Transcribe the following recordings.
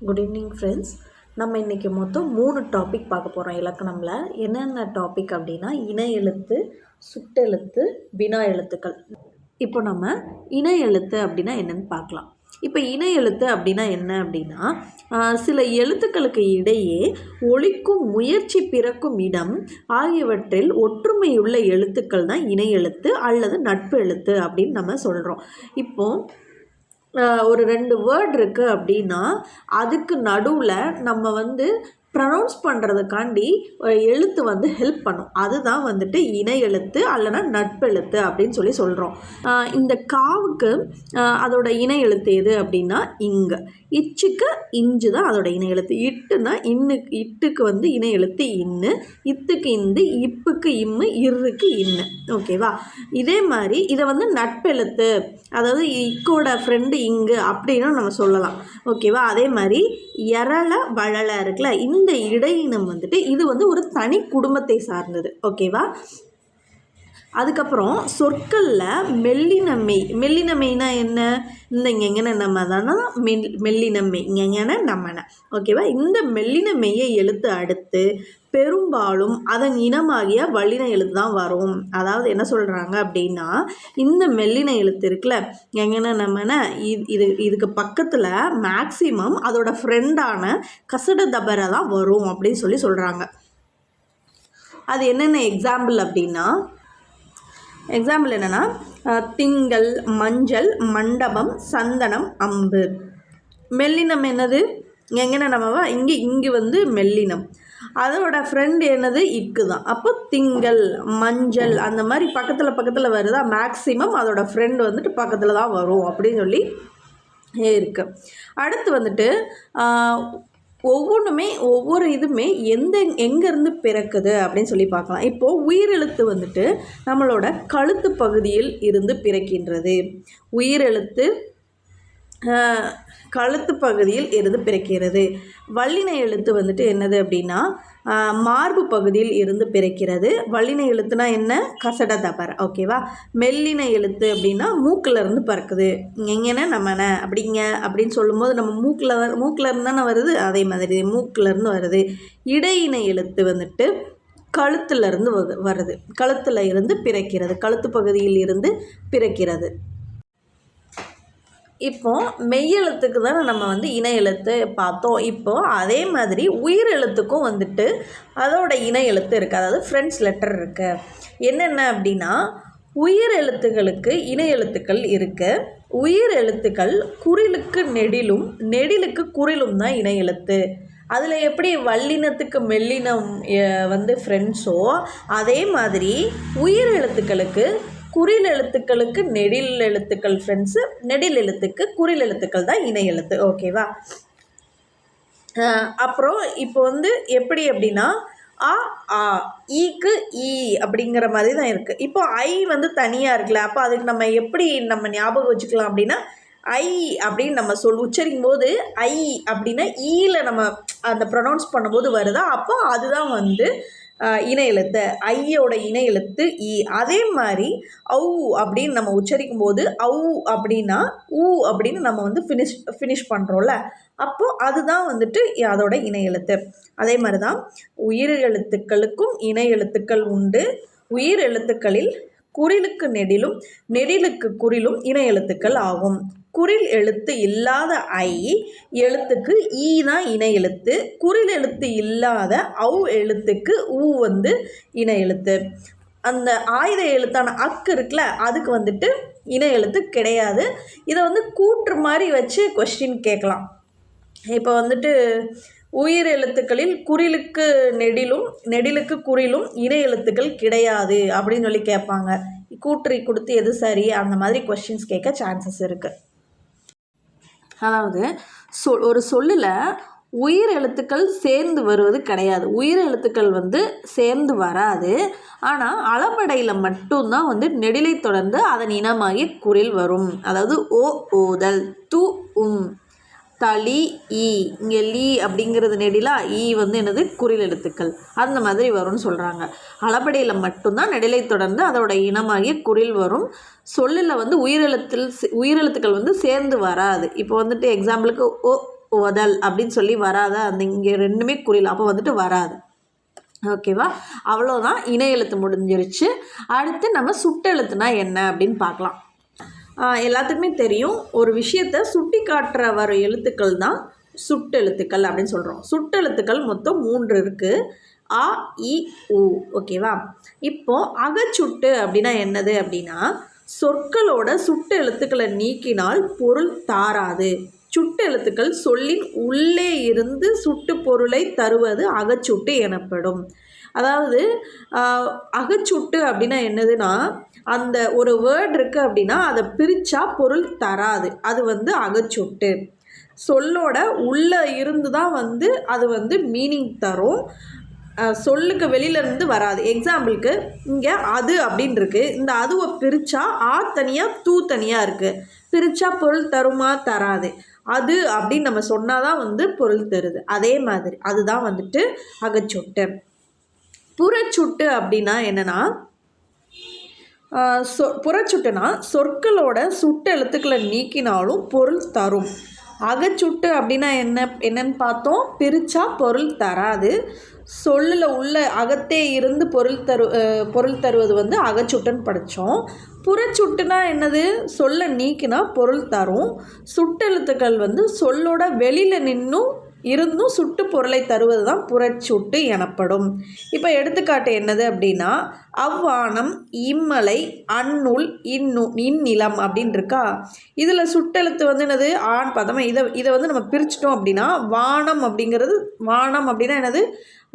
Good evening friends நம்ம இன்றைக்கி மொத்தம் மூணு டாபிக் பார்க்க போகிறோம் இலக்கணமில். என்னென்ன டாபிக் அப்படின்னா இன எழுத்து சுட்டெழுத்து வினா எழுத்துக்கள். இப்போ நம்ம இன எழுத்து அப்படின்னா என்னென்னு பார்க்கலாம். இப்போ இன எழுத்து அப்படின்னா என்ன அப்படின்னா சில எழுத்துக்களுக்கு இடையே ஒழிக்கும் முயற்சி பிறக்கும் இடம் ஆகியவற்றில் ஒற்றுமையுள்ள எழுத்துக்கள் தான் இணை எழுத்து அல்லது நட்பு எழுத்து அப்படின்னு நம்ம சொல்கிறோம் இப்போது ஒரு ரெண்டு வேர்ட் இருக்குது அப்படின்னா அதுக்கு நடுவில் நம்ம வந்து ப்ரனவுன்ஸ் பண்ணுறதுக்காண்டி எழுத்து வந்து ஹெல்ப் பண்ணும். அதுதான் வந்துட்டு இணை எழுத்து அல்லனா நட்பெழுத்து அப்படின்னு சொல்லி சொல்கிறோம் இந்த காவுக்கு அதோட இணை எழுத்து எது அப்படின்னா இங்கு. இச்சுக்கு இஞ்சு தான் அதோட இணை எழுத்து. இட்டுனா இன்னு இட்டுக்கு வந்து இணை எழுத்து இன்னு இத்துக்கு இந்து இப்புக்கு இம்மு இருக்கு இன்னு. ஓகேவா இதே மாதிரி இதை வந்து நட்பெழுத்து அதாவது இக்கோட ஃப்ரெண்டு இங்கு அப்படின்னு நம்ம சொல்லலாம். ஓகேவா அதே மாதிரி எரள வழலை இருக்குல்ல இந்த இந்த இடையினம் வந்துட்டு இது வந்து ஒரு தனி குடும்பத்தை சார்ந்தது. ஓகேவா அதுக்கப்புறம் சொற்களில் மெல்லினமை மெல்லினமைனா என்ன? இந்த இங்கெங்கன நம்ம தானே மெல் மெல்லினமை இங்கெங்கன நம்மன. ஓகேவா? இந்த மெல்லினமையை எழுத்து அடுத்து பெரும்பாலும் அதன் இனமாகிய வல்லின எழுத்து தான் வரும். அதாவது என்ன சொல்கிறாங்க அப்படின்னா இந்த மெல்லின எழுத்து இருக்குல்ல எங்கன்னா நம்மன இது இது இதுக்கு பக்கத்தில் மேக்சிமம் அதோட ஃப்ரெண்டான கசட தபரை தான் வரும் அப்படின்னு சொல்லி சொல்கிறாங்க அது என்னென்ன எக்ஸாம்பிள் அப்படின்னா எக்ஸாம்பிள் என்னென்னா திங்கள் மஞ்சள் மண்டபம் சந்தனம் அம்பு. மெல்லினம் என்னது? எங்கன்னா நம்மவா இங்கே இங்கே வந்து மெல்லினம். அதோட ஃப்ரெண்ட் என்னது? இக்கு தான் அப்போ திங்கள் மஞ்சள் அந்த மாதிரி பக்கத்தில் பக்கத்தில் வருதா? மேக்ஸிமம் அதோட ஃப்ரெண்ட் வந்துட்டு பக்கத்தில் தான் வரும் அப்படின்னு சொல்லி இருக்குது அடுத்து வந்துட்டு ஒவ்வொன்றுமே ஒவ்வொரு இதுவுமே எந்த எங்கேருந்து பிறக்குது அப்படின்னு சொல்லி பார்க்கலாம். இப்போது உயிரெழுத்து வந்துட்டு நம்மளோட கழுத்து பகுதியில் இருந்து பிறக்கின்றது. உயிரெழுத்து கழுத்து பகுதியில் இருந்து பிறக்கிறது. வல்லின எழுத்து வந்துட்டு என்னது அப்படின்னா மார்பு பகுதியில் இருந்து பிறக்கிறது. வல்லின எழுத்துனா என்ன? கசட தபர் ஓகேவா மெல்லின எழுத்து அப்படின்னா மூக்கில் இருந்து பறக்குது. எங்கன்னா நம்மன? அப்படிங்க. அப்படின்னு சொல்லும்போது நம்ம மூக்கில் மூக்கில் இருந்து தானே வருது? அதே மாதிரி மூக்கில் இருந்து வருது. இடையின எழுத்து வந்துட்டு கழுத்துல இருந்து வருது. கழுத்தில் இருந்து பிறக்கிறது. கழுத்து பகுதியில் இருந்து பிறக்கிறது. இப்போது மெய்யெழுத்துக்கு தானே நம்ம வந்து இணை எழுத்து பார்த்தோம். இப்போ அதே மாதிரி உயிர் எழுத்துக்கும் வந்துட்டு அதோட இணை எழுத்து இருக்குது அதாவது ஃப்ரெண்ட்ஸ் லெட்டர் இருக்குது என்னென்ன அப்படின்னா உயிர் எழுத்துக்களுக்கு இணை எழுத்துக்கள் இருக்குது உயிர் எழுத்துக்கள் குறிலுக்கு நெடிலும் நெடிலுக்கு குறிலும் தான் இணை எழுத்து. அதில் எப்படி வல்லினத்துக்கு மெல்லினம் வந்து ஃப்ரெண்ட்ஸோ அதே மாதிரி உயிர் எழுத்துக்களுக்கு குறில் எழுத்துக்களுக்கு நெடில் எழுத்துக்கள் ஃப்ரெண்ட்ஸு நெடில் எழுத்துக்கு குறில் எழுத்துக்கள் தான் இணை எழுத்து. ஓகேவா அப்புறம் இப்போ வந்து எப்படி அப்படின்னா ஆ ஆ ஈக்கு ஈ அப்படிங்கிற மாதிரி தான் இருக்குது இப்போ ஐ வந்து தனியாக இருக்குல்ல அப்போ அதுக்கு நம்ம எப்படி நம்ம ஞாபகம் வச்சுக்கலாம் அப்படின்னா ஐ அப்படின்னு நம்ம சொல் உச்சரிக்கும் போது ஐ அப்படின்னா ஈயில் நம்ம அந்த ப்ரொனவுன்ஸ் பண்ணும்போது வருதா? அப்போ அதுதான் வந்து இணை எழுத்து ஐயோட இணை எழுத்து அதே மாதிரி ஔ அப்படின்னு நம்ம உச்சரிக்கும் போது ஔ அப்படின்னா ஊ அப்படின்னு நம்ம வந்து ஃபினிஷ் ஃபினிஷ் பண்ணுறோம்ல அப்போது அதுதான் வந்துட்டு அதோட இணை எழுத்து அதே மாதிரி தான் உயிர் எழுத்துக்களுக்கும் இணை எழுத்துக்கள் உண்டு. உயிர் எழுத்துக்களில் குறிலுக்கு நெடிலும் நெடிலுக்கு குறிலும் இணை எழுத்துக்கள் ஆகும். குறில் எழுத்து இல்லாத ஐ எழுத்துக்கு ஈ தான் இணை எழுத்து. குறில் எழுத்து இல்லாத ஔ எழுத்துக்கு ஊ வந்து இணை எழுத்து. அந்த ஆயுத எழுத்தான அக்கு இருக்குல்ல அதுக்கு வந்துட்டு இணை எழுத்து கிடையாது. இதை வந்து கூற்று மாதிரி வச்சு கொஸ்டின் கேட்கலாம். இப்போ வந்துட்டு உயிர் எழுத்துக்களில் குறிலுக்கு நெடிலும் நெடிலுக்கு குறிலும் இணை எழுத்துக்கள் கிடையாது அப்படின்னு சொல்லி கேட்பாங்க. கூற்றி கொடுத்து எது சரி? அந்த மாதிரி கொஸ்டின்ஸ் கேட்க சான்சஸ் இருக்குது அதாவது சொல் ஒரு சொல்லில் உயிர் எழுத்துக்கள் சேர்ந்து வருவது கிடையாது. உயிர் எழுத்துக்கள் வந்து சேர்ந்து வராது. ஆனால் அளபடையில் மட்டும்தான் வந்து நெடிலை தொடர்ந்து அதன் இனமாகி குரில் வரும். அதாவது ஓ ஓதல் து உம். களி ஈ. இங்கே லீ அப்படிங்கிறது நெடிலா ஈ வந்து என்னது? குறில் எழுத்துக்கள். அந்த மாதிரி வரும்னு சொல்கிறாங்க அளபடியில் மட்டும்தான் நெடிலை தொடர்ந்து அதோட இனமாகிய குறில் வரும். சொல்லில் வந்து உயிரெழுத்தில் சே- உயிரெழுத்துக்கள் வந்து சேர்ந்து வராது. இப்போ வந்துட்டு எக்ஸாம்பிளுக்கு ஓ உதல் அப்படின்னு சொல்லி வராத? அந்த இங்கே ரெண்டுமே குறில் அப்போ வந்துட்டு வராது. ஓகேவா? அவ்வளோதான் இணை எழுத்து முடிஞ்சிருச்சு. அடுத்து நம்ம சுட்டெழுத்துனா என்ன அப்படின்னு பார்க்கலாம். எல்லாத்துக்குமே தெரியும். ஒரு விஷயத்தை சுட்டி காட்டுற வர எழுத்துக்கள் தான் சுட்டெழுத்துக்கள் அப்படின்னு சொல்கிறோம் சுட்டெழுத்துக்கள் மொத்தம் மூன்று இருக்குது ஆ இ உ. ஓகேவா இப்போ அகச்சுட்டு அப்படின்னா என்னது அப்படின்னா சொற்களோட சுட்டு எழுத்துக்களை நீக்கினால் பொருள் தாராது. சுட்டு எழுத்துக்கள் சொல்லின் உள்ளே இருந்து சுட்டு பொருளை தருவது அகச்சுட்டு எனப்படும். அதாவது அகச்சுட்டு அப்படின்னா என்னதுன்னா அந்த ஒரு வேர்ட் இருக்குது அப்படின்னா அதை பிரித்தா பொருள் தராது. அது வந்து அகச்சுட்டு. சொல்லோட உள்ளே இருந்து தான் வந்து அது வந்து மீனிங் தரும். சொல்லுக்கு வெளியிலேருந்து வராது. எக்ஸாம்பிளுக்கு இங்கே அது அப்படின்னு இருக்கு. இந்த அதுவை பிரித்தா ஆ தனியாக தூ தனியாக இருக்குது பிரித்தா பொருள் தருமா தராது. அது அப்படின்னு நம்ம சொன்னால் தான் வந்து பொருள் தருது. அதே மாதிரி அதுதான் வந்துட்டு அகச்சொட்டு. புறச்சுட்டு அப்படின்னா என்னன்னா சொ புறச்சுட்டுனா சொற்களோட சுட்டு எழுத்துக்களை நீக்கினாலும் பொருள் தரும். அகச்சுட்டு அப்படின்னா என்ன என்னன்னு பார்த்தோம். பிரித்தா பொருள் தராது. சொல்லில் உள்ள அகத்தே இருந்து பொருள் தரு பொருள் தருவது வந்து அகச்சுட்டுன்னு படித்தோம். புறச்சுட்டுனா என்னது? சொல்ல நீக்கினா பொருள் தரும். சுட்டெழுத்துக்கள் வந்து சொல்லோட வெளியில் நின்றும் இருந்தும் சுட்டு பொருளை தருவது தான் புறச்சுட்டு எனப்படும். இப்போ எடுத்துக்காட்டு என்னது அப்படின்னா அவ்வானம் இம்மலை அந்நுல் இன்னு இந்நிலம் அப்படின்னு இருக்கா இதில் சுட்டெழுத்து வந்து என்னது? ஆண் பதம். இதை இதை வந்து நம்ம பிரிச்சிட்டோம் அப்படின்னா வானம் அப்படிங்கிறது வானம் அப்படின்னா என்னது?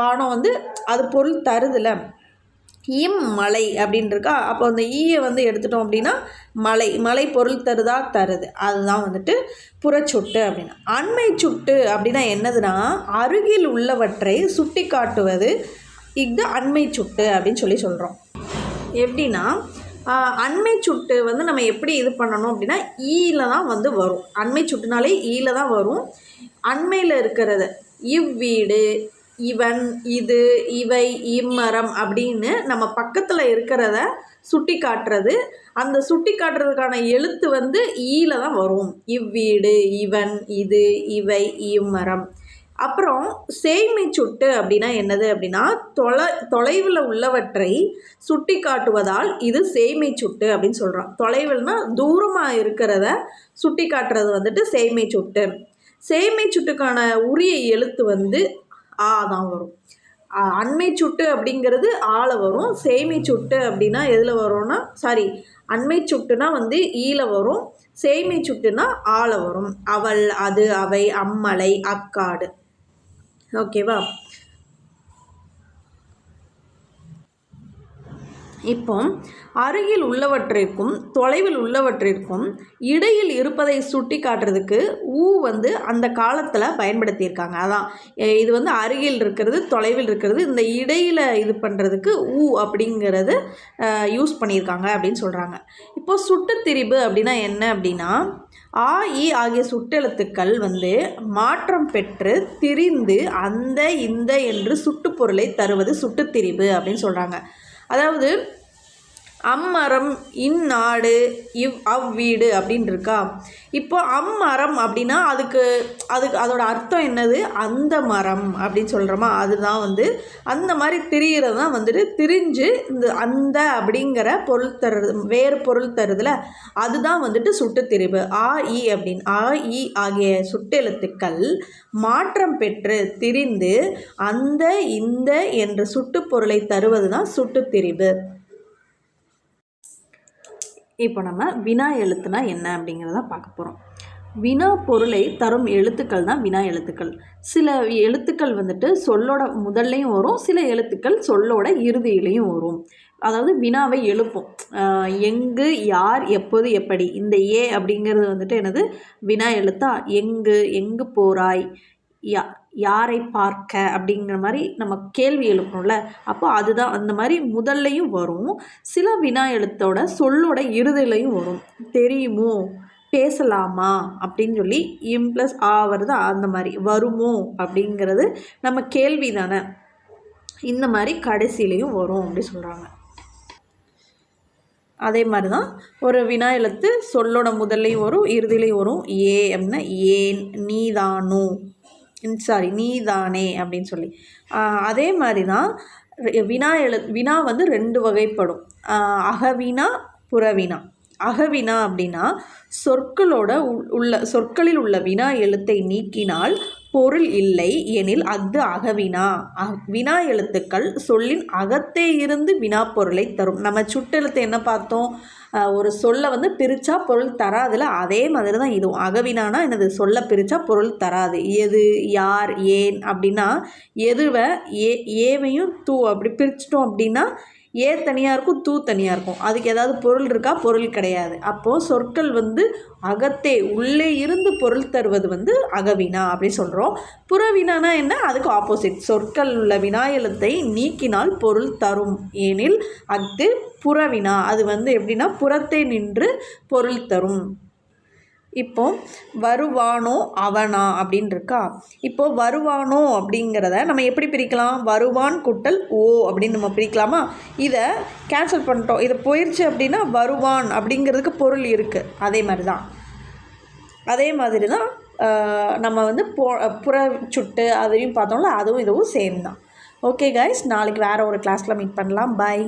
வானம் வந்து அது பொருள் தருதுல. இம்மலை அப்படின்னு இருக்கா அப்போ அந்த ஈயை வந்து எடுத்துட்டோம் அப்படின்னா மலை. மலை பொருள் தருதா தருது. அதுதான் வந்துட்டு புறச்சுட்டு அப்படின்னா. அண்மை சுட்டு அப்படின்னா என்னதுன்னா அருகில் உள்ளவற்றை சுட்டி காட்டுவது இது அண்மை சுட்டு அப்படின்னு சொல்லி சொல்கிறோம் எப்படின்னா அண்மை சுட்டு வந்து நம்ம எப்படி இது பண்ணணும் அப்படின்னா ஈயில் தான் வந்து வரும். அண்மை சுட்டுனாலே ஈயில் தான் வரும். அண்மையில் இருக்கிறத இவ்வீடு இவன் இது இவை இம்மரம் அப்படின்னு நம்ம பக்கத்தில் இருக்கிறத சுட்டி காட்டுறது. அந்த சுட்டி காட்டுறதுக்கான எழுத்து வந்து ஈல தான் வரும். இவ்வீடு இவன் இது இவை இம்மரம். அப்புறம் சேய்மை சுட்டு அப்படின்னா என்னது அப்படின்னா தொலை தொலைவில் உள்ளவற்றை சுட்டி காட்டுவதால் இது சேய்மை சுட்டு அப்படின்னு சொல்கிறோம் தொலைவில்னா தூரமாக இருக்கிறத சுட்டி காட்டுறது வந்துட்டு சேய்மை சுட்டு. சேய்மை சுட்டுக்கான உரிய எழுத்து வந்து ஆ தான் வரும். அண்மை சுட்டு அப்படிங்கிறது ஆல வரும். சேமி சுட்டு அப்படின்னா எதில் வரும்னா சாரி அண்மை சுட்டுனா வந்து ஈல வரும். சேமி சுட்டுனா ஆல வரும். அவள் அது அவை அம்மலை அக்காடு. ஓகேவா இப்போ அருகில் உள்ளவற்றிற்கும் தொலைவில் உள்ளவற்றிற்கும் இடையில் இருப்பதை சுட்டி காட்டுறதுக்கு ஊ வந்து அந்த காலத்தில் பயன்படுத்தியிருக்காங்க. அதான் இது வந்து அருகில் இருக்கிறது தொலைவில் இருக்கிறது இந்த இடையில் இது பண்ணுறதுக்கு ஊ அப்படிங்கிறது யூஸ் பண்ணியிருக்காங்க அப்படின்னு சொல்கிறாங்க இப்போ சுட்டுத்திரிபு அப்படின்னா என்ன அப்படின்னா ஆ இ ஆகிய சுட்டெழுத்துக்கள் வந்து மாற்றம் பெற்று திரிந்து அந்த இந்த என்று சுட்டுப்பொருளை தருவது சுட்டுத்திரிபு அப்படின்னு சொல்கிறாங்க அதாவது அம்மரம் இந்நாடு இவ் அவ்வீடு அப்படின்னு இருக்கா இப்போ அம்மரம் அப்படின்னா அதுக்கு அதுக்கு அதோட அர்த்தம் என்னது? அந்த மரம் அப்படின்னு சொல்கிறோமா அதுதான் வந்து அந்த மாதிரி திரியிறது தான் வந்துட்டு திரிஞ்சு இந்த அந்த அப்படிங்கிற பொருள் தருது வேறு பொருள் தருதுல அதுதான் வந்துட்டு சுட்டுத்திரிவு ஆ இ அப்படின்னு ஆ இ ஆகிய சுட்டெழுத்துக்கள் மாற்றம் பெற்று திரிந்து அந்த இந்த என்ற சுட்டு பொருளை தருவது தான் சுட்டுத்திரிவு இப்போ நம்ம வினா எழுத்துனா என்ன அப்படிங்கிறத பார்க்க போகிறோம் வினா பொருளை தரும் எழுத்துக்கள் தான் வினா எழுத்துக்கள். சில எழுத்துக்கள் வந்துட்டு சொல்லோட முதல்லையும் வரும் சில எழுத்துக்கள் சொல்லோட இறுதியிலையும் வரும். அதாவது வினாவை எழுப்பும். எங்கு யார் எப்போது எப்படி இந்த ஏ அப்படிங்கிறது வந்துட்டு என்னது? வினா எழுத்தா? எங்கு எங்கு போறாய்? யா யாரை பார்க்க அப்படிங்கிற மாதிரி நம்ம கேள்வி எழுப்பணும்ல. அப்போ அதுதான் அந்த மாதிரி முதல்லையும் வரும். சில வினா எழுத்தோட சொல்லோட இறுதியிலையும் வரும். தெரியுமோ? பேசலாமா? அப்படின்னு சொல்லி இம் ப்ளஸ் ஆ வருது? அந்த மாதிரி. வருமோ? அப்படிங்கிறது நம்ம கேள்வி தானே. இந்த மாதிரி கடைசியிலையும் வரும் அப்படி சொல்கிறாங்க அதே மாதிரி தான் ஒரு வினா எழுத்து சொல்லோட முதல்லையும் வரும் இறுதிலையும் வரும். ஏ அப்படின்னா ஏன் நீதானோ? சாரி நீதானே அப்படின்னு சொல்லி. அதே மாதிரி தான் வினா எழு வினா வந்து ரெண்டு வகைப்படும். அகவினா புறவினா. அகவினா அப்படின்னா சொற்களோட உள்- உள்ள சொற்களில் உள்ள வினா எழுத்தை நீக்கினால் பொருள் இல்லை எனில் அஃது அகவினா அ- வினா எழுத்துக்கள் சொல்லின் அகத்தே இருந்து வினா பொருளை தரும். நம்ம சுட்டெழுத்து என்ன பார்த்தோம்? ஒரு சொல்லை வந்து பிரித்தா பொருள் தராதுல அதே மாதிரி தான் இதுவும். அகவினானா என்னது? சொல்ல பிரித்தா பொருள் தராது. எது யார் ஏன் அப்படின்னா எதுவை ஏ ஏவையும் தூ அப்படி பிரிச்சிட்டோம் அப்படின்னா ஏ தனியாக இருக்கும் தூ தனியாக இருக்கும். அதுக்கு ஏதாவது பொருள் இருக்கா? பொருள் கிடையாது. அப்போது சொற்கள் வந்து அகத்தே உள்ளே இருந்து பொருள் தருவது வந்து அகவினா அப்படி சொல்கிறோம் புறவினானா என்ன? அதுக்கு ஆப்போசிட் சொற்கள் உள்ள வினா எழுத்தை நீக்கினால் பொருள் தரும். ஏனில் அஃது புறவினா. அது வந்து எப்படின்னா புறத்தே நின்று பொருள் தரும். இப்போ வருவானோ அவனா அப்படின்னு இருக்கா இப்போ வருவானோ அப்படிங்கிறத நம்ம எப்படி பிரிக்கலாம்? வருவான் குட்டல் ஓ அப்படின்னு நம்ம பிரிக்கலாமா? இதை கேன்சல் பண்ணிட்டோம். இதை போயிடுச்சு அப்படின்னா வருவான் அப்படிங்கிறதுக்கு பொருள் இருக்குது அதே மாதிரி தான் அதே மாதிரி தான் நம்ம வந்து போ புற சுட்டு அதையும் பார்த்தோம்ல அதுவும் இதுவும் சேம் தான். ஓகே கைஸ் நாளைக்கு வேறு ஒரு கிளாஸில் மீட் பண்ணலாம். பை